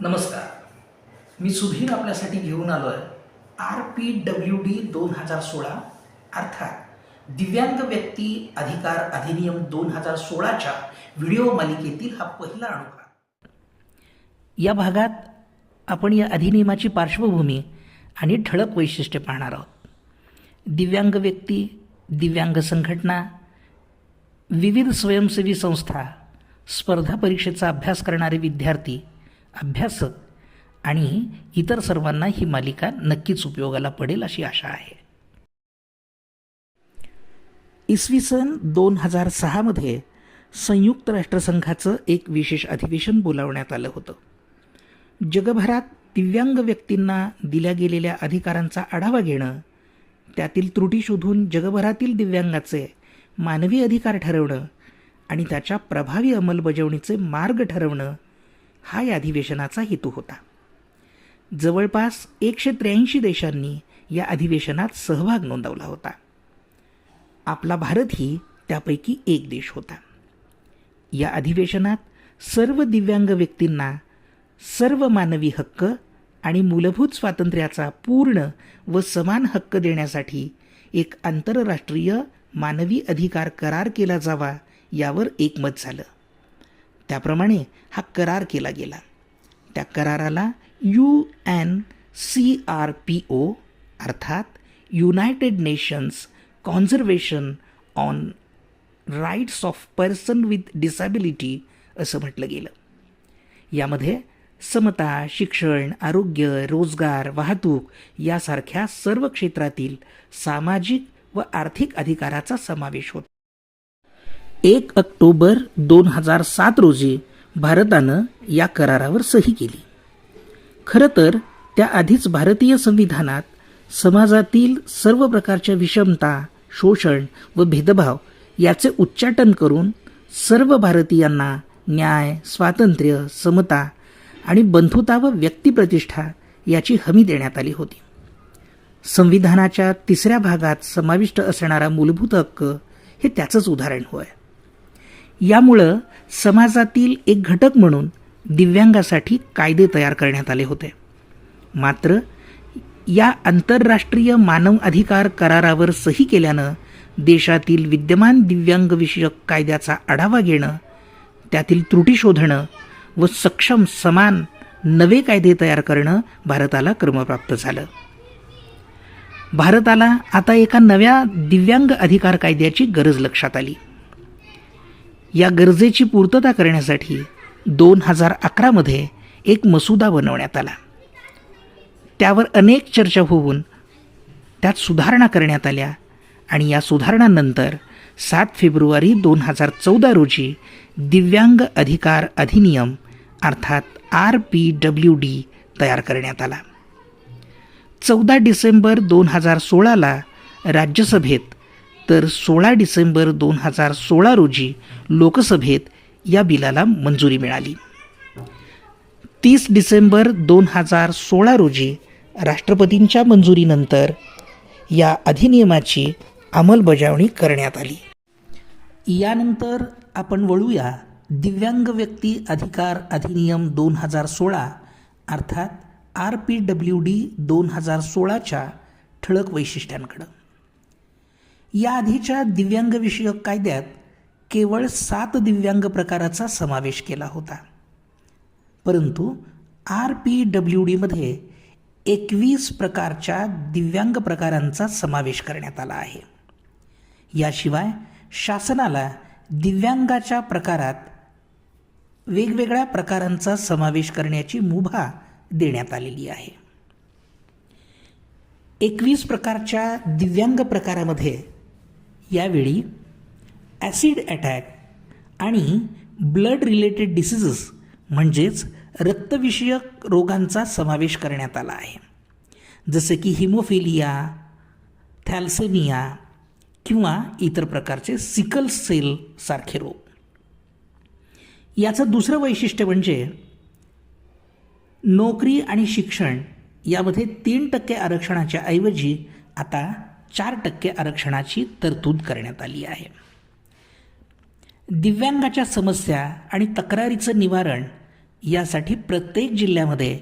नमस्कार. मी सुधीर आपल्यासाठी घेऊन आलो आहे आर पी डब्ल्यू डी दोन हजार सोळा अर्थात दिव्यांग व्यक्ती अधिकार अधिनियम दोन हजार सोळाच्या व्हिडिओ मालिकेतील हा पहिला अनुभव या भागात आपण या अधिनियमाची पार्श्वभूमी आणि ठळक वैशिष्ट्ये पाहणार आहोत. दिव्यांग व्यक्ती दिव्यांग संघटना विविध स्वयंसेवी संस्था स्पर्धा परीक्षेचा अभ्यास करणारे विद्यार्थी अभ्यासक आणि इतर सर्वांना ही मालिका नक्कीच उपयोगाला पडेल अशी आशा आहे. इसवी सन दोन हजार सहामध्ये संयुक्त राष्ट्रसंघाचं एक विशेष अधिवेशन बोलावण्यात आलं होतं. जगभरात दिव्यांग व्यक्तींना दिल्या गेलेल्या अधिकारांचा आढावा घेणं त्यातील त्रुटी शोधून जगभरातील दिव्यांगाचे मानवी अधिकार ठरवणं आणि त्याच्या प्रभावी अंमलबजावणीचे मार्ग ठरवणं हा या अधिवेशनाचा हेतू होता. जवळपास एकशे त्र्याऐंशी देशांनी या अधिवेशनात सहभाग नोंदवला होता. आपला भारतही त्यापैकी एक देश होता. या अधिवेशनात सर्व दिव्यांग व्यक्तींना सर्व मानवी हक्क आणि मूलभूत स्वातंत्र्याचा पूर्ण व समान हक्क देण्यासाठी एक आंतरराष्ट्रीय मानवी अधिकार करार केला जावा यावर एकमत झालं. त्याप्रमाणे हा करार केला गेला. त्या कराराला U N C R P O अर्थात United Nations conservation on rights of person with disability असं म्हटलं गेलं. यामध्ये समता शिक्षण आरोग्य रोजगार वाहतूक यासारख्या सर्व क्षेत्रातील सामाजिक व आर्थिक अधिकाराचा समावेश होता. एक ऑक्टोबर दोन हजार सात रोजी भारतानं या करारावर सही केली. खरं तर त्याआधीच भारतीय संविधानात समाजातील सर्व प्रकारच्या विषमता शोषण व भेदभाव याचे उच्चाटन करून सर्व भारतीयांना न्याय स्वातंत्र्य समता आणि बंधुता व व्यक्तिप्रतिष्ठा याची हमी देण्यात आली होती. संविधानाच्या तिसऱ्या भागात समाविष्ट असणारा मूलभूत हक्क हे त्याचंच उदाहरण होय. यामुळं समाजातील एक घटक म्हणून दिव्यांगासाठी कायदे तयार करण्यात आले होते. मात्र या आंतरराष्ट्रीय मानव अधिकार करारावर सही केल्यानं देशातील विद्यमान दिव्यांगविषयक कायद्याचा आढावा घेणं त्यातील त्रुटी शोधणं व सक्षम समान नवे कायदे तयार करणं भारताला क्रमप्राप्त झालं. भारताला आता एका नव्या दिव्यांग अधिकार कायद्याची गरज लक्षात आली. या गरजेची पूर्तता करण्यासाठी दोन हजार अकरामध्ये एक मसुदा बनवण्यात आला. त्यावर अनेक चर्चा होऊन त्यात सुधारणा करण्यात आल्या आणि या सुधारणानंतर सात फेब्रुवारी दोन हजार चौदा रोजी दिव्यांग अधिकार अधिनियम अर्थात आर पी डब्ल्यू डी तयार करण्यात आला. चौदा डिसेंबर दोन हजार सोळाला राज्यसभेत तर सोळा डिसेंबर दोन हजार सोळा रोजी लोकसभेत या बिलाला मंजुरी मिळाली. तीस डिसेंबर दोन हजार सोळा रोजी राष्ट्रपतींच्या मंजुरीनंतर या अधिनियमाची अंमलबजावणी करण्यात आली. यानंतर आपण वळूया दिव्यांग व्यक्ती अधिकार अधिनियम दोन हजार सोळा अर्थात आर पी डब्ल्यू डी दोन हजार सोळाच्या ठळक वैशिष्ट्यांकडं. याआधीच्या दिव्यांगविषयक कायद्यात केवळ सात दिव्यांग प्रकाराचा समावेश केला होता. परंतु आर पी डब्ल्यू डीमध्ये एकवीस प्रकारच्या दिव्यांग प्रकारांचा समावेश करण्यात आला आहे. याशिवाय शासनाला दिव्यांगाच्या प्रकारात वेगवेगळ्या प्रकारांचा समावेश करण्याची मुभा देण्यात आलेली आहे. एकवीस प्रकारच्या दिव्यांग प्रकारामध्ये यावेळी ॲसिड अटॅक आणि ब्लड रिलेटेड डिसिजेस म्हणजेच रक्तविषयक रोगांचा समावेश करण्यात आला आहे. जसे की हिमोफिलिया थॅल्सेमिया किंवा इतर प्रकारचे सिकल सेल सारखे रोग. याचं दुसरं वैशिष्ट्य म्हणजे नोकरी आणि शिक्षण यामध्ये तीन टक्के आरक्षणाच्या ऐवजी आता चार टक्के आरक्षणाची तरतूद करण्यात आली आहे. दिव्यांगाच्या समस्या आणि तक्रारीचं निवारण यासाठी प्रत्येक जिल्ह्यामध्ये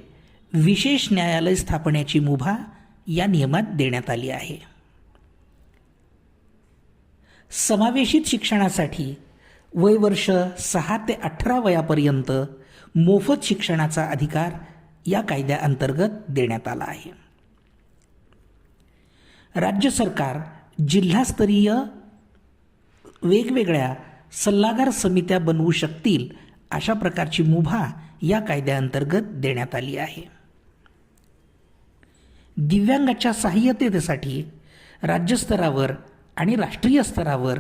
विशेष न्यायालय स्थापण्याची मुभा या नियमात देण्यात आली आहे. समावेशित शिक्षणासाठी वय वर्ष सहा ते अठरा वयापर्यंत मोफत शिक्षणाचा अधिकार या कायद्याअंतर्गत देण्यात आला आहे. राज्य सरकार जिल्हास्तरीय वेगवेगळ्या सल्लागार समित्या बनवू शकतील अशा प्रकारची मुभा या कायद्याअंतर्गत देण्यात आली आहे. दिव्यांगाच्या सहाय्यतेसाठी राज्यस्तरावर आणि राष्ट्रीय स्तरावर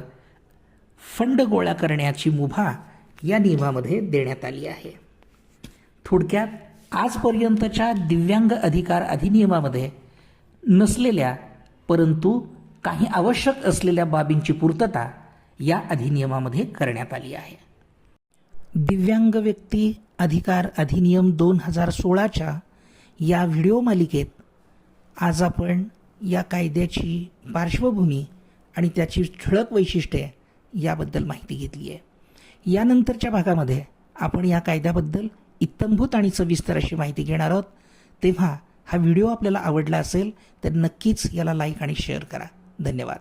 फंड गोळा करण्याची मुभा या नियमामध्ये देण्यात आली आहे. थोडक्यात आजपर्यंतच्या दिव्यांग अधिकार अधिनियमामध्ये नसलेल्या परंतु काही आवश्यक असलेल्या बाबींची पूर्तता या अधिनियमामध्ये करण्यात आली आहे. दिव्यांग व्यक्ती अधिकार अधिनियम दोन हजार सोळाच्या या व्हिडिओ मालिकेत आज आपण या कायद्याची पार्श्वभूमी आणि त्याची ठळक वैशिष्ट्ये याबद्दल माहिती घेतली आहे. यानंतरच्या भागामध्ये आपण या कायद्याबद्दल इत्तंभूत आणि सविस्तर अशी माहिती घेणार आहोत. तेव्हा हा व्हिडिओ आपल्याला आवडला असेल तर नक्कीच याला लाईक आणि शेअर करा. धन्यवाद.